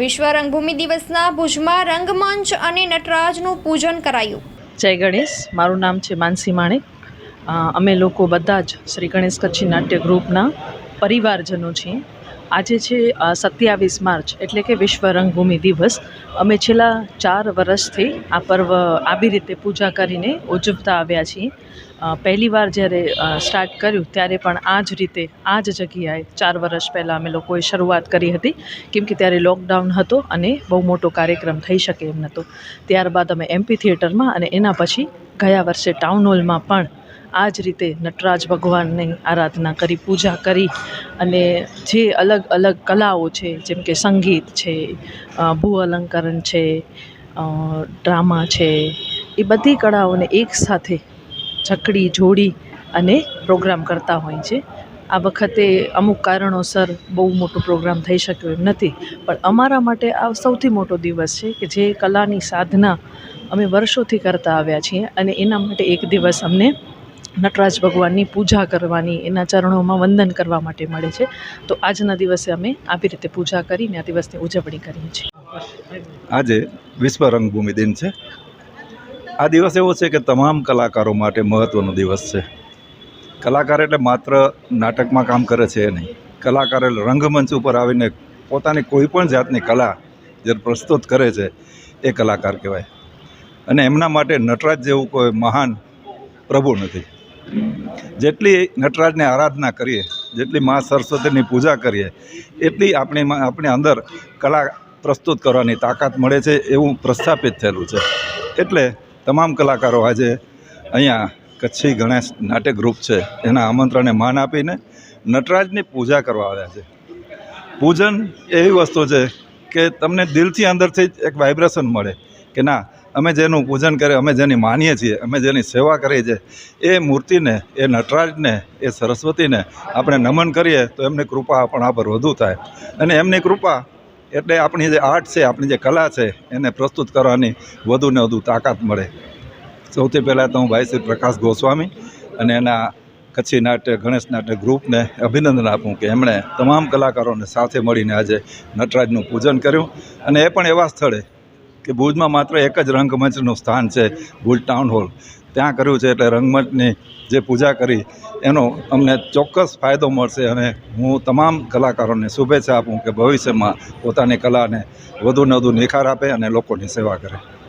વિશ્વ રંગભૂમિ દિવસના ભુજમાં રંગમંચ અને નટરાજનું પૂજન કરાયું. જય ગણેશ, મારું નામ છે માનસી માણેક. અમે લોકો બધા જ શ્રી ગણેશ કચ્છી નાટ્ય ગ્રુપના પરિવારજનો છીએ. આજે છે સત્યાવીસ માર્ચ એટલે કે વિશ્વ રંગભૂમિ દિવસ. અમે છેલ્લા ચાર વર્ષથી આ પર્વ આવી રીતે પૂજા કરીને ઉજવતા આવ્યા છીએ. પહેલી વાર જ્યારે સ્ટાર્ટ કર્યું ત્યારે પણ આ જ રીતે, આ જ જગ્યાએ ચાર વર્ષ પહેલાં અમે લોકોએ શરૂઆત કરી હતી. કેમ કે ત્યારે લોકડાઉન હતો અને બહુ મોટો કાર્યક્રમ થઈ શકે એમ નહોતો. ત્યારબાદ અમે એમપી થિયેટરમાં અને એના પછી ગયા વર્ષે ટાઉન હોલમાં પણ આ જ રીતે નટરાજ ભગવાનની આરાધના કરી, પૂજા કરી અને જે અલગ અલગ કલાઓ છે, જેમ કે સંગીત છે ભૂ અલંકરણ છે ડ્રામા છે, એ બધી કળાઓને એકસાથે જકડી, જોડી અને પ્રોગ્રામ કરતા હોય છે. આ વખતે અમુક કારણોસર બહુ મોટો પ્રોગ્રામ થઈ શક્યો એમ નથી, પણ અમારા માટે આ સૌથી મોટો દિવસ છે કે જે કલાની સાધના અમે વર્ષોથી કરતા આવ્યા છીએ અને એના માટે એક દિવસ અમને નટરાજ ભગવાનની પૂજા કરવાની, એના ચરણોમાં વંદન કરવા માટે મળે છે. તો આજના દિવસે અમે આવી રીતે પૂજા કરીને આ દિવસની ઉજવણી કરીએ છીએ. આજે વિશ્વ રંગભૂમિ દિન છે. આ દિવસ એવો છે કે તમામ કલાકારો માટે મહત્ત્વનો દિવસ છે. કલાકાર એટલે માત્ર નાટકમાં કામ કરે છે નહીં. કલાકાર એટલે રંગમંચ ઉપર આવીને પોતાની કોઈ પણ જાતની કલા જે પ્રસ્તુત કરે છે, એ કલાકાર કહેવાય. અને એમના માટે નટરાજ જેવું કોઈ મહાન પ્રભુ નથી. જેટલી નટરાજને આરાધના કરીએ, જેટલી મા સરસ્વતીની પૂજા કરીએ, એટલી આપણી આપણી અંદર કલા પ્રસ્તુત કરવાની તાકાત મળે છે એવું પ્રસ્થાપિત થયેલું છે. એટલે તમામ કલાકારો આજે અહીંયા કચ્છી ગણેશ નાટ્ય ગ્રુપ છે, એના આમંત્રણને માન આપીને નટરાજની પૂજા કરવા આવ્યા છે. પૂજન એવી વસ્તુ છે કે તમને દિલથી અંદરથી એક વાઇબ્રેશન મળે કે ના અમે જેનું પૂજન કરીએ અમે જેની માનીએ છીએ, અમે જેની સેવા કરીએ છીએ, એ મૂર્તિને, એ નટરાજને, એ સરસ્વતીને આપણે નમન કરીએ તો એમની કૃપા આપણા પર વધુ થાય. અને એમની કૃપા એટલે આપણી જે આર્ટ છે, આપણી જે કલા છે, એને પ્રસ્તુત કરવાની વધુ ને વધુ તાકાત મળે. સૌથી પહેલાં તો હું ભાઈ શ્રી પ્રકાશ ગોસ્વામી અને એના કચ્છી નાટ્ય, ગણેશ નાટ્ય ગ્રુપને અભિનંદન આપું કે એમણે તમામ કલાકારોને સાથે મળીને આજે નટરાજનું પૂજન કર્યું. અને એ પણ એવા સ્થળે કે ભુજમાં માત્ર એક જ રંગમંચનું સ્થાન છે, ભુજ ટાઉન હોલ ત્યાં કર્યું છે એટલે રંગમંચની જે પૂજા કરી, એનો અમને ચોક્કસ ફાયદો મળશે અને હું તમામ કલાકારોને શુભેચ્છા આપું કે ભવિષ્યમાં પોતાની કલાને વધુને વધુ નિખાર આપે અને લોકોની સેવા કરે.